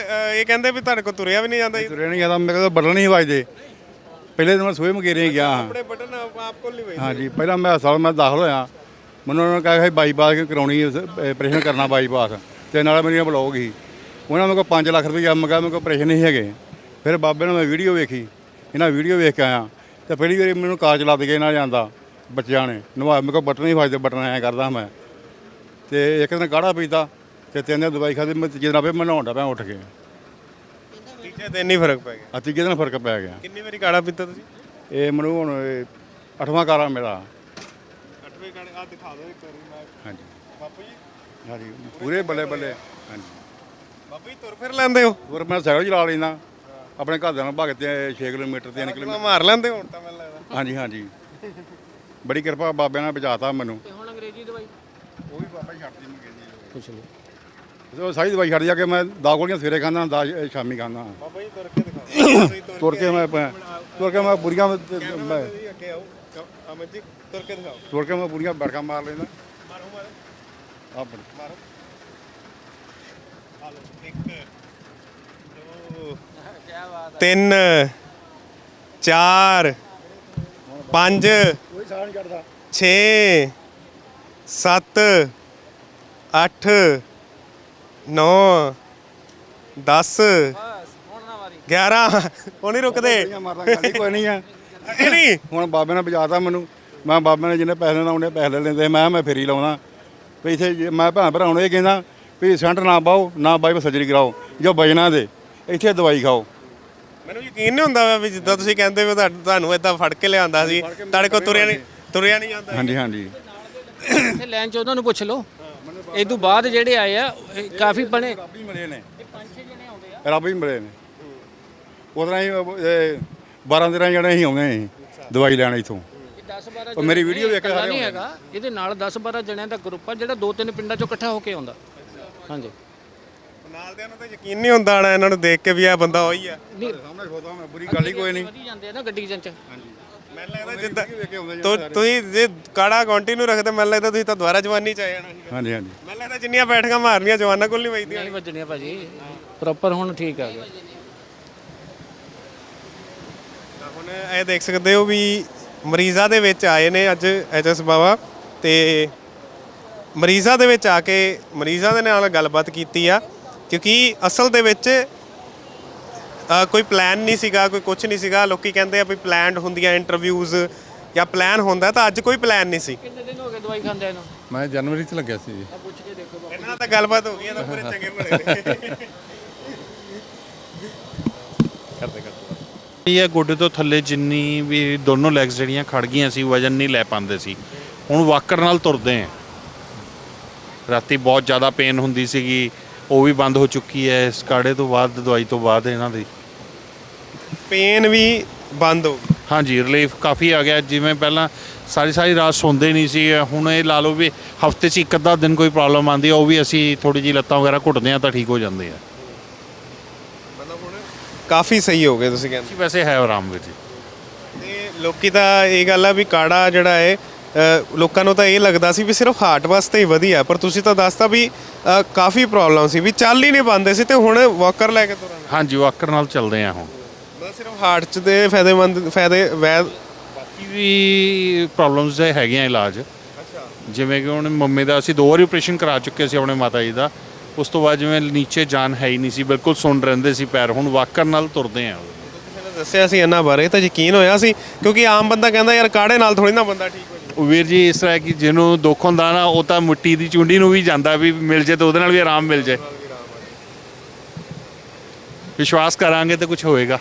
ਇਹ ਕਹਿੰਦੇ ਵੀ ਤੁਹਾਡੇ ਕੋਲ ਤੁਰਿਆ ਵੀ ਨਹੀਂ ਜਾਂਦਾ ਜੀ। ਤੁਰਿਆ ਨਹੀਂ ਜਾਂਦਾ ਮੇਰੇ ਕੋਲ ਬਟਨ ਨਹੀਂ ਵੱਜਦੇ। ਪਹਿਲੇ ਦਿਨ ਮੈਂ ਸੂਏ ਮਕੇਰੇ ਗਿਆ। ਹਾਂ ਆਪਣੇ ਬਟਨ ਆਪ ਕੋਲ ਨਹੀਂ ਵੇ ਹਾਂਜੀ ਪਹਿਲਾਂ ਮੈਂ ਹਸਪਤਾਲ ਮੈਂ ਦਾਖਲ ਹੋਇਆ। ਮੈਨੂੰ ਉਹਨਾਂ ਨੇ ਕਿਹਾ ਸੀ ਬਾਈਪਾਸ ਕਰਾਉਣੀ ਆਪਰੇਸ਼ਨ ਕਰਨਾ ਬਾਈਪਾਸ। ਤੇ ਨਾਲ ਮੇਰੀਆਂ ਬਲੌਗ ਸੀ। ਉਹਨਾਂ ਨੇ ਮੇਰੇ ਕੋਲ 5 ਲੱਖ ਰੁਪਏ ਮੰਗਾ ਮੇਰੇ ਕੋਲ ਆਪਰੇਸ਼ਨ ਨਹੀਂ ਹੈਗੇ। ਫਿਰ ਬਾਬੇ ਨੇ ਮੈਂ ਵੀਡੀਓ ਵੇਖੀ। ਇਹਨਾਂ ਵੀਡੀਓ ਵੇਖ ਕੇ ਆਇਆ। ਤੇ ਪਹਿਲੀ ਵਾਰੀ ਮੈਨੂੰ ਕਾਜ ਲੱਦ ਕੇ ਨਾ ਜਾਂਦਾ ਬੱਚਿਆਂ ਨੇ। ਨਵਾ ਮੇਰੇ ਕੋਲ ਬਟਨ ਨਹੀਂ ਵੱਜਦੇ ਬਟਨ ਐਂ ਕਰਦਾ ਮੈਂ। ਤੇ ਇੱਕ ਦਿਨ ਕਾੜਾ ਪੀਤਾ। ਤੇ ਤਿੰਨ ਦਿਨ ਦਵਾਈ ਖਾਦੀ ਮੈਂ ਤੀਜੇ ਦਿਨ ਆਪੇ ਮੈਂ ਨਹਾਉਂਦਾ ਪਿਆ ਉੱਠ ਕੇ। ਤੀਜੇ ਦਿਨ ਹੀ ਫ਼ਰਕ ਪੈ ਗਿਆ? ਆ ਤੀਜੇ ਦਿਨ ਫ਼ਰਕ ਪੈ ਗਿਆ। ਕਿੰਨੀ ਵਾਰੀ ਕਾੜਾ ਪੀਤਾ ਤੁਸੀਂ? ਇਹ ਮੈਨੂੰ ਹੁਣ ਇਹ ਅੱਠਵਾਂ ਕਾਰਾ ਮੇਰਾ। ਅੱਠਵੇਂ ਕਾੜੇ ਆ ਦਿਖਾ ਦਿਓ ਇੱਕ ਵਾਰੀ ਮੈਂ। ਹਾਂਜੀ। ਬਾਪੂ ਜੀ? ਹਾਂਜੀ ਪੂਰੇ ਬੱਲੇ ਬੱਲੇ। ਹਾਂਜੀ। ਬਾਪੂ ਜੀ ਤੁਰ ਫਿਰ ਲੈਂਦੇ ਹੋ? ਹੋਰ ਮੈਂ ਸਾਈਕਲ ਚਲਾ ਲੈਂਦਾ। ਆਪਣੇ ਘਰਦਿਆਂ ਨਾਲ ਭਗਤ ਤੇ 6 ਕਿਲੋਮੀਟਰ 3 ਕਿਲੋਮੀਟਰ। ਕਿਲੋ ਮਾਰ ਲੈਂਦੇ ਹੁਣ ਤਾਂ ਮੈਨੂੰ ਲੱਗਦਾ। ਹਾਂਜੀ ਹਾਂਜੀ। ਬੜੀ ਕਿਰਪਾ ਬਾਬਿਆਂ ਨੇ ਬਚਾਤਾ ਮੈਨੂੰ। ਤੇ ਹੁਣ ਅੰਗਰੇਜ਼ੀ ਦਵਾਈ? ਉਹ ਵੀ ਬਾਬਾ ਛੱਡਦੀ ਮੈਂ ਕਹਿੰਦੀ ਪੁੱਛ ਲਓ ਉਹ ਸਾਰੀ ਦਵਾਈ ਛੱਡ ਜਾ ਕੇ ਮੈਂ ਦਾ ਗੋਲੀਆਂ ਸਵੇਰੇ ਖਾਂਦਾ ਦਾ ਸ਼ਾਮੀ ਖਾਂਦਾ। ਬਾਬਾ ਜੀ ਤੁਰ ਕੇ ਦਿਖਾਓ ਤੁਰ ਕੇ ਮੈਂ ਤੁਰ ਕੇ ਮੈਂ ਪੂਰੀਆਂ ਮੈਂ ਅੱਗੇ ਆਓ। ਅਮਨ ਜੀ ਤੁਰ ਕੇ ਦਿਖਾਓ। ਤੁਰ ਕੇ ਮੈਂ ਪੂਰੀਆਂ ਬੜਕਾ ਮਾਰ ਲੈਂਦਾ। ਮਾਰੋ ਮਾਰੋ। ਆਪਣੇ ਮਾਰੋ। ਹਾਲੋ ਇੱਕ ਦੋ ਤਿੰਨ ਚਾਰ ਪੰਜ ਕੋਈ ਸਾਹ ਨਹੀਂ ਚੜਦਾ 6 7 8 9 10 ਹੁਣ ਨਾ ਵਾਰੀ 11 ਉਹ ਨਹੀਂ ਰੁਕਦੇ। ਮਾਰਦਾ ਕੋਈ ਨਹੀਂ ਆ। ਇਹ ਨਹੀਂ ਹੁਣ ਬਾਬੇ ਨੇ ਬਚਾਤਾ ਮੈਨੂੰ। ਮੈਂ ਬਾਬੇ ਨੇ ਜਿੰਨੇ ਪੈਸੇ ਲੈਣਾ ਉਹਨੇ ਪੈਸੇ ਲੈ ਲੈਂਦੇ। ਮੈਂ ਮੈਂ ਫੇਰੀ ਲਾਉਣਾ। ਵੀ ਇੱਥੇ ਜੇ ਮੈਂ ਭੈਣ ਭਰਾ ਨੂੰ ਇਹ ਕਹਿੰਦਾ ਵੀ ਸੈਂਟ ਨਾ ਪਾਓ ਨਾ ਬਾਈ ਸਰਜਰੀ ਕਰਾਓ ਜੋ ਬਜਣਾ ਦੇ ਇੱਥੇ ਦਵਾਈ ਖਾਓ। ਮੈਨੂੰ ਯਕੀਨ ਨਹੀਂ ਹੁੰਦਾ ਵੀ ਜਿੱਦਾਂ ਤੁਸੀਂ ਕਹਿੰਦੇ ਹੋ ਤੁਹਾ- ਤੁਹਾਨੂੰ ਏਦਾਂ ਫੜ ਕੇ ਲਿਆਂਦਾ ਸੀ। ਤੁਹਾਡੇ ਕੋਲ ਤੁਰਿਆ ਨਹੀਂ ਤੁਰਿਆ ਨਹੀਂ ਜਾਂਦਾ ਹਾਂਜੀ ਹਾਂਜੀ। ਇੱਥੇ ਲਾਈਨ 'ਚ ਉਹਨਾਂ ਨੂੰ ਪੁੱਛ ਲਓ। ਇਹ ਤੋਂ ਬਾਅਦ ਜਿਹੜੇ ਆਏ ਆ ਇਹ ਕਾਫੀ ਬਣੇ। ਰੱਬ ਹੀ ਮਿਲੇ ਨੇ। ਇਹ ਪੰਜ ਛੇ ਜਣੇ ਆਉਂਦੇ ਆ ਰੱਬ ਹੀ ਮਿਲੇ ਨੇ। ਉਦੋਂ ਹੀ 12 13 ਜਣੇ ਹੀ ਆਉਂਦੇ ਸੀ ਦਵਾਈ ਲੈਣ ਇਥੋਂ। ਇਹ 10 12 ਉਹ ਮੇਰੀ ਵੀਡੀਓ ਵੇਖ ਕੇ ਸਾਰੇ ਨਹੀਂ ਹੈਗਾ। ਇਹਦੇ ਨਾਲ 10 12 ਜਣਿਆਂ ਦਾ ਗਰੁੱਪ ਆ ਜਿਹੜਾ ਦੋ ਤਿੰਨ ਪਿੰਡਾਂ 'ਚੋਂ ਇਕੱਠਾ ਹੋ ਕੇ ਆਉਂਦਾ। ਹਾਂਜੀ। ਨਾਲ ਦੇ ਨੂੰ ਤਾਂ ਯਕੀਨ ਨਹੀਂ ਹੁੰਦਾ ਆਣਾ ਇਹਨਾਂ ਨੂੰ ਦੇਖ ਕੇ ਵੀ ਇਹ ਬੰਦਾ ਉਹੀ ਆ। ਨਹੀਂ। ਸਾਹਮਣੇ ਖੋਦਾ ਮੈਂ ਬੁਰੀ ਗੱਲ ਹੀ ਕੋਈ ਨਹੀਂ। ਵਧੀ ਜਾਂਦੇ ਆ ਨਾ ਗੱਡੀ 'ਚ ਮੈਨੂੰ ਲੱਗਦਾ ਜਿੱਦਾਂ ਤੁ- ਤੁਸੀਂ ਜੇ ਕਾੜਾ ਕੰਟੀਨਿਊ ਰੱਖਦੇ ਮੈਨੂੰ ਲੱਗਦਾ ਤੁਸੀਂ ਤਾਂ ਦੁਬਾਰਾ ਜਵਾਨੀ ਚ ਆ ਜਾਣਾ ਹਾਂਜੀ ਹਾਂਜੀ। ਮੈਨੂੰ ਲੱਗਦਾ ਜਿੰਨੀਆਂ ਬੈਠਕਾਂ ਮਾਰਨੀਆਂ ਜਵਾਨਾਂ ਕੋਲ ਨਹੀਂ ਵਜਦੀਆਂ। ਨਹੀਂ ਵੱਜਣੀਆਂ ਭਾਜੀ। ਪ੍ਰੋਪਰ ਹੁਣ ਠੀਕ ਆ ਗਿਆ ਤਾਂ ਹੁਣ ਇਹ ਦੇਖ ਸਕਦੇ ਹੋ ਵੀ ਮਰੀਜ਼ਾਂ ਦੇ ਵਿੱਚ ਆਏ ਨੇ ਅੱਜ ਐਚਐਸ ਬਾਵਾ ਤੇ ਮਰੀਜ਼ਾਂ ਦੇ ਵਿੱਚ ਆ ਕੇ ਮਰੀਜ਼ਾਂ ਦੇ ਨਾਲ ਗੱਲਬਾਤ ਕੀਤੀ ਆ ਕਿਉਂਕਿ ਅਸਲ ਦੇ ਵਿੱਚ ਕੋਈ ਪਲਾਨ ਨਹੀਂ ਸੀਗਾ ਕੋਈ ਕੁਝ ਨਹੀਂ ਸੀਗਾ। ਲੋਕੀ ਕਹਿੰਦੇ ਆ ਵੀ ਪਲਾਨਡ ਹੁੰਦੀਆਂ ਇੰਟਰਵਿਊਜ਼ ਜਾਂ ਪਲਾਨ ਹੁੰਦਾ ਤਾਂ ਅੱਜ ਕੋਈ ਪਲਾਨ ਨਹੀਂ ਸੀ। ਕਿੰਨੇ ਦਿਨ ਹੋ ਗਏ ਦਵਾਈ ਖਾਂਦੇ ਨੂੰ? ਮੈਂ ਜਨਵਰੀ ਚ ਲੱਗਿਆ ਸੀ ਜੀ। ਆ ਪੁੱਛ ਕੇ ਦੇਖੋ ਇਹਨਾਂ ਨਾਲ ਤਾਂ ਗੱਲਬਾਤ ਹੋ ਗਈ ਆ ਤਾਂ ਪੂਰੇ ਚੰਗੇ ਬਣੇ ਨੇ। ਕਰਦੇ ਕਰਦੇ। ਇਹ ਹੈ ਗੋਡੇ ਤੋਂ ਥੱਲੇ ਜਿੰਨੀ ਵੀ ਦੋਨੋਂ ਲੈਗਸ ਜਿਹੜੀਆਂ ਖੜ ਗਈਆਂ ਸੀ ਵਜਨ ਨਹੀਂ ਲੈ ਪਾਉਂਦੇ ਸੀ। ਹੁਣ ਵਾਕਰ ਨਾਲ ਤੁਰਦੇ ਆ। ਰਾਤੀ ਬਹੁਤ ਜ਼ਿਆਦਾ ਪੇਨ ਹੁੰਦੀ ਸੀਗੀ ਉਹ ਵੀ ਬੰਦ ਹੋ ਚੁੱਕੀ ਹੈ। ਇਸ ਕਾੜੇ ਤੋਂ ਬਾਅਦ ਦਵਾਈ ਤੋਂ ਬਾਅਦ ਇਹਨਾਂ ਦੀ। ਪੇਨ ਵੀ ਬੰਦ ਹੋ ਗਈ। ਹਾਂਜੀ ਰਿਲੀਫ ਕਾਫੀ ਆ ਗਿਆ। ਜਿਵੇਂ ਪਹਿਲਾਂ ਸਾਰੀ ਸਾਰੀ ਰਾਤ ਸੌਂਦੇ ਨਹੀਂ ਸੀ ਹੁਣ ਇਹ ਲਾ ਲਓ ਵੀ ਹਫ਼ਤੇ 'ਚ ਇੱਕ ਅੱਧਾ ਦਿਨ ਕੋਈ ਪ੍ਰੋਬਲਮ ਆਉਂਦੀ ਹੈ ਉਹ ਵੀ ਅਸੀਂ ਥੋੜੀ ਜਿਹੀ ਲੱਤਾਂ ਵਗੈਰਾ ਘੁੱਟਦੇ ਆ ਤਾਂ ਠੀਕ ਹੋ ਜਾਂਦੇ ਆ। ਮਤਲਬ ਹੁਣ ਕਾਫੀ ਸਹੀ ਹੋ ਗਏ ਤੁਸੀਂ ਕਹਿੰਦੇ। ਵੈਸੇ ਹੈ ਆਰਾਮ ਵਿੱਚ ਤੇ ਲੋਕੀ ਤਾਂ ਇਹ ਗੱਲ ਆ ਵੀ ਕਾੜਾ ਜਿਹੜਾ ਹੈ ਅ, ਲੋਕਾਂ ਨੂੰ ਤਾਂ ਇਹ ਲੱਗਦਾ ਸੀ ਵੀ ਸਿਰਫ ਹਾਰਟ ਵਾਸਤੇ ਹੀ ਵਧੀਆ ਪਰ ਤੁਸੀਂ ਤਾਂ ਦੱਸਤਾ ਵੀ ਅ, ਕਾਫੀ ਪ੍ਰੋਬਲਮ ਸੀ ਵੀ ਚੱਲ ਹੀ ਨਹੀਂ ਪਾਉਂਦੇ ਸੀ ਤੇ ਹੁਣ ਵਾਕਰ ਲੈ ਕੇ ਤੁਰਾਂਗੇ ਹਾਂਜੀ ਵਾਕਰ ਨਾਲ ਚੱਲਦੇ ਆ ਹੁਣ। ਸਿਰਫ ਹਾਰਟ 'ਚ ਦੇ ਫਾਇਦੇਮੰਦ ਫਾਇਦੇ ਵੈਦ ਬਾਕੀ ਵੀ ਪ੍ਰੋਬਲਮਸ ਦੇ ਹੈਗੇ ਆ ਇਲਾਜ ਜਿਵੇਂ ਕਿ ਹੁਣ ਮੰਮੀ ਦਾ ਅਸੀਂ ਦੋ ਵਾਰੀ ਆਪਰੇਸ਼ਨ ਕਰਾ ਚੁੱਕੇ ਸੀ ਆਪਣੇ ਮਾਤਾ ਜੀ ਦਾ। ਉਸ ਤੋਂ ਬਾਅਦ ਜਿਵੇਂ ਨੀਚੇ ਜਾਨ ਹੈ ਹੀ ਨਹੀਂ ਸੀ ਬਿਲਕੁਲ ਸੁੰਨ ਰਹਿੰਦੇ ਸੀ ਪੈਰ। ਹੁਣ ਵਾਕਰ ਨਾਲ ਤੁਰਦੇ ਆ ਦੱਸਿਆ ਸੀ ਇਹਨਾਂ ਬਾਰੇ ਤਾਂ ਯਕੀਨ ਹੋਇਆ ਸੀ ਕਿਉਂਕਿ ਆਮ ਬੰਦਾ ਕਹਿੰਦਾ ਯਾਰ ਕਾੜੇ ਨਾਲ ਥੋੜੀ ਨਾ ਬੰਦਾ ਠੀਕ ਹੋ ਜਾਵੇ। ਵੀਰ ਜੀ ਇਸ ਤਰ੍ਹਾਂ ਕਿ ਜਿਹਨੂੰ ਦੁੱਖ ਹੁੰਦਾ ਨਾ ਉਹ ਤਾਂ ਮਿੱਟੀ ਦੀ ਚੁੰਡੀ ਨੂੰ ਵੀ ਜਾਂਦਾ ਵੀ ਮਿਲ ਜੇ ਤਾਂ ਉਹਦੇ ਨਾਲ ਵੀ ਆਰਾਮ ਮਿਲ ਜੇ। ਵਿਸ਼ਵਾਸ ਕਰਾਂਗੇ ਤਾਂ ਕੁਝ ਹੋਏਗਾ।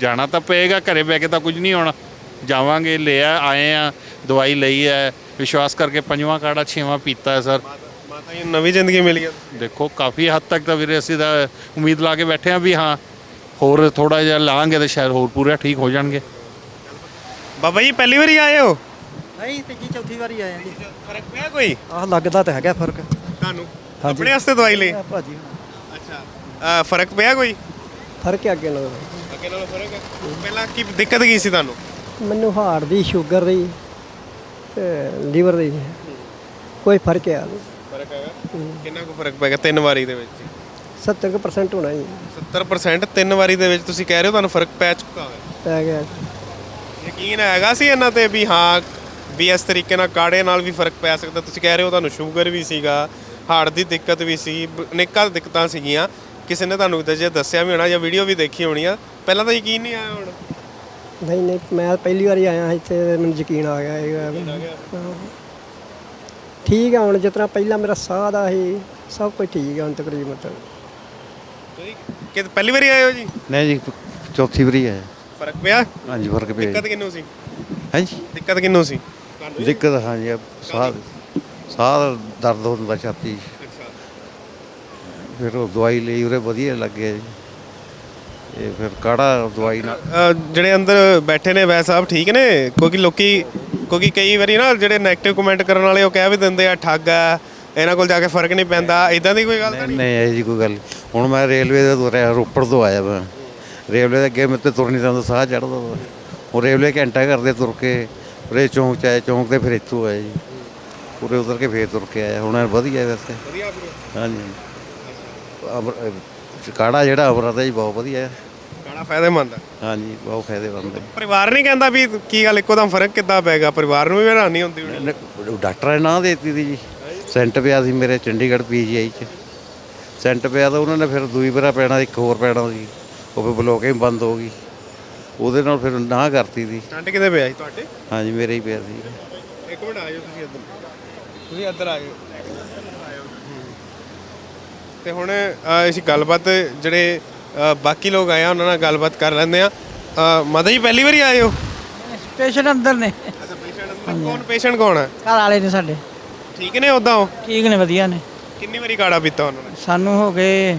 ਜਾਣਾ ਤਾਂ ਪਏਗਾ ਘਰੇ ਬੈ ਕੇ ਤਾਂ ਕੁਝ ਨਹੀਂ ਹੋਣਾ। ਜਾਵਾਂਗੇ ਲਿਆ ਆਏ ਆ ਦਵਾਈ ਲਈ ਹੈ ਵਿਸ਼ਵਾਸ ਕਰਕੇ ਪੰਜਵਾਂ ਕਾੜਾ ਛੇਵਾਂ ਪੀਤਾ ਹੈ ਸਰ। ਮਾਤਾ ਜੀ ਨੂੰ ਨਵੀਂ ਜ਼ਿੰਦਗੀ ਮਿਲ ਗਈ ਦੇਖੋ ਕਾਫੀ ਹੱਦ ਤੱਕ ਤਾਂ ਵੀਰੇ ਅਸੀਂ ਤਾਂ ਉਮੀਦ ਲਾ ਕੇ ਬੈਠੇ ਆ ਵੀ ਹਾਂ ਹੋਰ ਥੋੜਾ ਜਿਹਾ ਲਾਂਗੇ ਤਾਂ ਸ਼ਾਇਦ ਹੋਰ ਪੂਰਾ ਠੀਕ ਹੋ ਜਾਣਗੇ। ਬਾਬਾ ਜੀ ਪਹਿਲੀ ਵਾਰੀ ਆਏ ਹੋ? ਨਹੀਂ ਤੀਜੀ ਚੌਥੀ ਵਾਰੀ ਆਏ ਆ ਜੀ। ਫ਼ਰਕ ਪਿਆ ਕੋਈ? ਆਹ ਲੱਗਦਾ ਤਾਂ ਹੈਗਾ ਫ਼ਰਕ। ਤੁਹਾਨੂੰ? ਆਪਣੇ ਵਾਸਤੇ ਦਵਾਈ ਲਈ? ਭਾਜੀ ਅੱਛਾ। ਫ਼ਰਕ ਪਿਆ ਕੋਈ? ਫ਼ਰਕ ਹੈ ਅੱਗੇ ਨਾਲੋਂ। ਅੱਗੇ ਨਾਲੋਂ ਫ਼ਰਕ ਹੈ। ਪਹਿਲਾਂ ਕੀ ਦਿੱਕਤ ਕੀ ਸੀ ਤੁਹਾਨੂੰ? ਮੈਨੂੰ ਹਾਰਟ ਦੀ ਸ਼ੂਗਰ ਦੀ ਤੇ ਲੀਵਰ ਦੀ ਕੋਈ ਫ਼ਰਕ ਹੈ ਫ਼ਰਕ ਹੈਗਾ? ਕਿੰਨਾ ਕੁ ਫ਼ਰਕ ਪੈ ਗਿਆ ਤਿੰਨ ਵਾਰੀ ਦੇ ਵਿੱਚ? 70% ਹੋਣਾ ਜੀ। 70% ਤਿੰਨ ਵਾਰੀ ਦੇ ਵਿੱਚ ਤੁਸੀਂ ਕਹਿ ਰਹੇ ਹੋ ਤੁਹਾਨੂੰ ਫ਼ਰਕ ਪੈ ਚੁੱਕਾ ਹੈ ਪੈ ਗਿਆ। ਯਕੀਨ ਹੈਗਾ ਸੀ ਇਹਨਾਂ ਤੇ ਵੀ ਹਾਂ ਵੀ ਇਸ ਤਰੀਕੇ ਨਾਲ ਕਾੜੇ ਨਾਲ ਵੀ ਫ਼ਰਕ ਪੈ ਸਕਦਾ? ਤੁਸੀਂ ਕਹਿ ਰਹੇ ਹੋ ਤੁਹਾਨੂੰ ਸ਼ੂਗਰ ਵੀ ਸੀਗਾ ਹਾਰਟ ਦੀ ਦਿੱਕਤ ਵੀ ਸੀ ਬ- ਅਨੇਕਾਂ ਦਿੱਕਤਾਂ ਸੀਗੀਆਂ। ਕਿਸੇ ਨੇ ਤੁਹਾਨੂੰ ਜੇ ਦੱਸਿਆ ਵੀ ਹੋਣਾ ਜਾਂ ਵੀਡੀਓ ਵੀ ਦੇਖੀ ਹੋਣੀ ਆ ਪਹਿਲਾਂ ਤਾਂ ਯਕੀਨ ਨਹੀਂ ਆਇਆ ਹੁਣ? ਨਹੀਂ ਨਹੀਂ ਮੈਂ ਪਹਿਲੀ ਵਾਰੀ ਆਇਆ ਇੱਥੇ ਤੇ ਮੈਨੂੰ ਯਕੀਨ ਆ ਗਿਆ ਇਹ ਹਾਂ। ਠੀਕ ਆ ਹੁਣ ਜਿਸ ਤਰ੍ਹਾਂ ਪਹਿਲਾਂ ਮੇਰਾ ਸਾਹ ਦਾ ਸੀ ਸਭ ਕੁਝ ਠੀਕ ਆ ਹੁਣ ਤਕਰੀਬਨ ਤਾਂ। ਤੁਸੀਂ ਕਿ ਪਹਿਲੀ ਵਾਰੀ ਆਏ ਹੋ ਜੀ? ਨਹੀਂ ਜੀ ਚੌਥੀ ਵਾਰੀ ਹੈ ਫ਼ਰਕ ਪਿਆ? ਹਾਂਜੀ ਫ਼ਰਕ ਪਿਆ ਦਿੱਕਤ ਜੀ ਕਿੰਨੂੰ ਸੀ? ਹਾਂਜੀ? ਦਿੱਕਤ ਕਿੰਨੂੰ ਸੀ? ਦਿੱਕਤ ਹਾਂਜੀ ਆ, ਸਾਹ ਸਾਹ ਦਾ ਦਰਦ ਹੁੰਦਾ ਛਾਤੀ 'ਚ। ਫਿਰ ਉਹ ਦਵਾਈ ਲਈ ਉਰੇ ਵਧੀਆ ਲੱਗਿਆ ਜੀ। ਇਹ ਫਿਰ ਕਾੜਾ ਦਵਾਈ ਨਾਲ। ਜਿਹੜੇ ਅੰਦਰ ਬੈਠੇ ਨੇ ਵੈ ਸਾਹਿਬ ਠੀਕ ਨੇ? ਕਿਉਂਕਿ ਲੋਕੀ ਕਿਉਂਕਿ ਕਈ ਵਾਰੀ ਨਾ ਜਿਹੜੇ 네ਗੇਟਿਵ ਕਮੈਂਟ ਕਰਨ ਵਾਲੇ ਉਹ ਕਹਿ ਵੀ ਦਿੰਦੇ ਆ ਠੱਗ ਆ ਇਹਨਾਂ ਕੋਲ ਜਾ ਕੇ ਫ਼ਰਕ ਨਹੀਂ ਪੈਂਦਾ। ਇਦਾਂ ਦੀ ਕੋਈ ਗੱਲ ਤਾਂ ਨਹੀਂ ਨਹੀਂ? ਇਹ ਜੀ ਕੋਈ ਗੱਲ ਨਹੀਂ। ਹੁਣ ਮੈਂ ਰੇਲਵੇ ਦੇ ਤੁਰਿਆ ਰੋਪੜ ਤੋਂ ਆਇਆ ਮੈਂ। ਰੇਲਵੇ ਦੇ ਅੱਗੇ ਮੇਰੇ ਤੇ ਤੁਰ ਨਹੀਂ ਜਾਂਦਾ ਸਾਹ ਚੜਦਾ ਉਹ ਰੇਲਵੇ ਘੰਟਾ ਕਰਦੇ ਤੁਰ ਕੇ ਉਰੇ ਚੌਂਕ ਚ ਆਏ ਚੌਂਕ ਤੇ ਫਿਰ ਇੱਥੋਂ ਆਏ ਜੀ। ਪੂਰੇ ਉਤਰ ਕੇ ਫੇਰ ਤੁਰ ਕੇ ਆਇਆ। ਹੁਣ ਵਧੀਆ ਵੈਸੇ। ਵਧੀਆ। ਹਾਂਜੀ। ਕਾੜਾ ਜਿਹੜਾ ਅਮਰਾ ਦਾ ਜੀ ਬਹੁਤ ਵਧੀਆ ਹੈ। ਕਾੜਾ ਫਾਇਦੇਮੰਦ ਹੈ। ਹਾਂਜੀ ਬਹੁਤ ਫਾਇਦੇਮੰਦ ਹੈ। ਪਰਿਵਾਰ ਨਹੀਂ ਕਹਿੰਦਾ ਵੀ ਕੀ ਗੱਲ ਇੱਕੋ ਦਮ ਫ਼ਰਕ ਕਿੱਦਾਂ ਪੈਗਾ ਪਰਿਵਾਰ ਨੂੰ ਵੀ ਹੈਰਾਨੀ ਹੁੰਦੀ ਹੋਣੀ। ਡਾਕਟਰ ਨੇ ਨਾਂ ਦੇਤੀ ਦੀ ਜੀ। ਸੈਂਟ ਪਿਆ ਸੀ ਮੇਰੇ ਚੰਡੀਗੜ੍ਹ ਪੀਜੀਆਈ ਚ। ਸੈਂਟ ਪਿਆ ਤਾਂ ਉਹਨਾਂ ਨੇ ਫਿਰ ਦੂਈ ਵਾਰਾ ਪੈਣਾ ਇੱਕ ਹੋਰ ਪੈਣਾ ਸੀ। ਉਹ ਫਿਰ ਬਲੋਕਿੰਗ ਬੰਦ ਹੋ ਗਈ। ਉਹਦੇ ਨਾਲ ਫਿਰ ਨਾ ਕਰਤੀ ਦੀ ਸਟੰਟ ਕਿਤੇ ਪਿਆ ਸੀ ਤੁਹਾਡੇ? ਹਾਂਜੀ ਮੇਰੇ ਹੀ ਪਿਆ ਸੀ। ਇੱਕ ਮਿੰਟ ਆਇਓ ਤੁਸੀਂ ਇੱਧਰ। ਤੁਸੀਂ ਇੱਧਰ ਆਇਓ ਤੇ ਹੁਣ ਅ, ਅਸੀਂ ਗੱਲਬਾਤ ਜਿਹੜੇ ਅ, ਬਾਕੀ ਲੋਕ ਆਏ ਆ ਉਹਨਾਂ ਨਾਲ ਗੱਲਬਾਤ ਕਰ ਲੈਂਦੇ ਆ। ਮਦਰ ਜੀ ਪਹਿਲੀ ਵਾਰੀ ਆਏ ਹੋ? ਪੇਸ਼ੈਂਟ ਅੰਦਰ ਨੇ। ਅੱਛਾ ਪੇਸ਼ੈਂਟ ਕੌਣ ਪੇਸ਼ੈਂਟ ਕੌਣ ਹੈ ਘਰ ਵਾਲੇ ਨੇ ਸਾਡੇ। ਠੀਕ ਨੇ ਉਦਾਂ ਉਹ? ਠੀਕ ਨੇ ਵਧੀਆ ਨੇ। ਕਿੰਨੀ ਵਾਰੀ ਕਾੜਾ ਪੀਤਾ ਉਹਨਾਂ ਨੇ? ਸਾਨੂੰ ਹੋ ਗਏ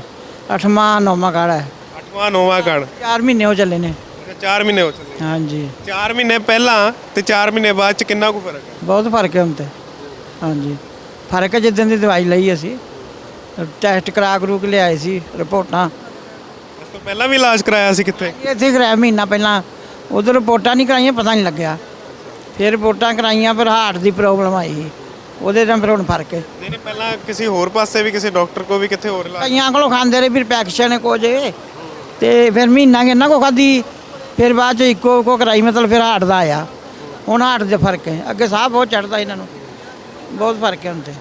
ਅੱਠਵਾਂ ਨੌਵਾਂ ਕਾੜਾ ਹੈ। ਅੱਠਵਾਂ ਨੌਵਾਂ ਕਾੜ। 4 ਮਹੀਨੇ ਹੋ ਚੱਲੇ ਨੇ। ਅੱਛਾ 4 ਮਹੀਨੇ ਹੋ ਚੱਲੇ ਹਾਂਜੀ। 4 ਮਹੀਨੇ ਪਹਿਲਾਂ ਤੇ 4 ਮਹੀਨੇ ਬਾਅਦ ਚ ਕਿੰਨਾ ਕੁ ਫ਼ਰਕ ਹੈ? ਬਹੁਤ ਫ਼ਰਕ ਹੈ ਹੁਣ ਤੇ। ਹਾਂਜੀ। ਫ਼ਰਕ ਹੈ ਜਿੱਦਣ ਦੀ ਦਵਾਈ ਲਈ ਅਸੀਂ। ਟੈਸਟ ਕਰਾ ਕਰੂ ਕੇ ਲਿਆਏ ਸੀ ਰਿਪੋਰਟਾਂ। ਇਸ ਤੋਂ ਪਹਿਲਾਂ ਵੀ ਇਲਾਜ ਕਰਾਇਆ ਸੀ ਕਿੱਥੇ? ਇੱਥੇ ਕਰਾਇਆ ਮਹੀਨਾ ਪਹਿਲਾਂ। ਉਧਰ ਰਿਪੋਰਟਾਂ ਨਹੀਂ ਕਰਾਈਆਂ ਪਤਾ ਨਹੀਂ ਲੱਗਿਆ। ਫਿਰ ਰਿਪੋਰਟਾਂ ਕਰਾਈਆਂ ਫਿਰ ਹਾਰਟ ਦੀ ਪ੍ਰੋਬਲਮ ਆਈ ਉਹਦੇ ਨਾਲ ਫਿਰ ਹੁਣ ਫ਼ਰਕ ਹੈ। ਨਹੀਂ ਨਹੀਂ ਪਹਿਲਾਂ ਕਿਸੇ ਹੋਰ ਪਾਸੇ ਵੀ ਕਿਸੇ ਡਾਕਟਰ ਕੋ ਵੀ ਕਿੱਥੇ ਹੋਰ ਇਲਾਜ? ਕਈਆਂ ਕੋਲੋਂ ਖਾਂਦੇ ਰਹੇ ਫਿਰ ਪੈਕਸ਼ਨ ਕੋ ਜੇ ਤੇ ਫਿਰ ਮਹੀਨਾ ਕੁ ਇਹਨਾਂ ਕੋ ਖਾਦੀ ਫਿਰ ਬਾਅਦ ਚ ਇੱਕੋ ਕੋ ਕਰਾਈ ਮਤਲਬ ਫਿਰ ਹਾਰਟ ਦਾ ਆਇਆ। ਹੁਣ ਹਾਰਟ ਦੇ ਫ਼ਰਕ ਹੈ। ਅੱਗੇ ਸਾਹ ਬਹੁਤ ਚੜਦਾ ਇਹਨਾਂ ਨੂੰ। ਬਹੁਤ ਫ਼ਰਕ ਹੈ ਹੁਣ ਤੇ।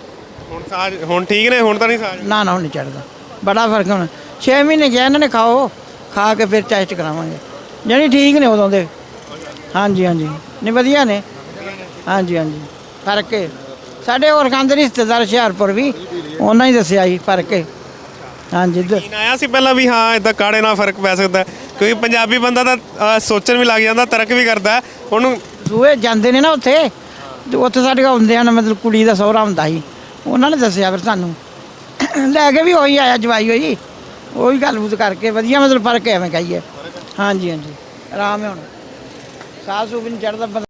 ਹੁਣ ਸਾਜ ਹੁਣ ਠੀਕ ਨੇ ਹੁਣ ਤਾਂ ਨਹੀਂ ਸਾਜ? ਨਾ ਨਾ ਹੁਣ ਨਹੀਂ ਚੜਦਾ। ਬੜਾ ਫ਼ਰਕ ਹੁਣ। 6 ਮਹੀਨੇ ਕਿਹਾ ਇਹਨਾਂ ਨੇ ਖਾਓ ਖਾ ਕੇ ਫਿਰ ਟੈਸਟ ਕਰਾਵਾਂਗੇ। ਜਾਣੀ ਠੀਕ ਨੇ ਉਦੋਂ ਦੇ। ਹਾਂਜੀ ਹਾਂਜੀ। ਨਹੀਂ ਵਧੀਆ ਨੇ। ਹਾਂਜੀ ਹਾਂਜੀ। ਫ਼ਰਕ ਹੈ ਸਾਡੇ ਹੋਰ ਖਾਂਦੇ ਰਿਸ਼ਤੇਦਾਰ ਹੁਸ਼ਿਆਰਪੁਰ ਵੀ ਉਹਨਾਂ ਹੀ ਦੱਸਿਆ ਸੀ ਫ਼ਰਕ ਹੈ ਹਾਂਜੀ ਯਕੀਨ ਆਇਆ ਸੀ ਪਹਿਲਾਂ ਵੀ ਹਾਂ ਇਦਾਂ ਕਾੜੇ ਨਾਲ ਫ਼ਰਕ ਪੈ ਸਕਦਾ। ਕਿਉਂਕਿ ਪੰਜਾਬੀ ਬੰਦਾ ਤਾਂ ਅਹ, ਸੋਚਣ ਵੀ ਲੱਗ ਜਾਂਦਾ ਤਰਕ ਵੀ ਕਰਦਾ। ਉਹਨੂੰ ਸੂਏ ਜਾਂਦੇ ਨੇ ਨਾ ਉੱਥੇ ਤੇ ਉੱਥੇ ਸਾਡੇ ਕੋਲ ਹੁੰਦੇ ਹਨ ਮਤਲਬ ਕੁੜੀ ਦਾ ਸਹੁਰਾ ਹੁੰਦਾ ਸੀ। ਉਹਨਾਂ ਨੇ ਦੱਸਿਆ ਫਿਰ ਸਾਨੂੰ। ਲੈ ਕੇ ਵੀ ਉਹੀ ਆਇਆ, ਜਵਾਈ ਹੋਈ। ਉਹੀ ਗੱਲਬਾਤ ਕਰਕੇ, ਵਧੀਆ ਮਤਲਬ ਫ਼ਰਕ ਹੈ ਮੈਂ ਕਹੀਏ। ਹਾਂਜੀ ਹਾਂਜੀ। ਆਰਾਮ ਹੈ ਹੁਣ। ਸਾਹ ਸੂ ਵੀ ਨਹੀਂ ਚੜਦਾ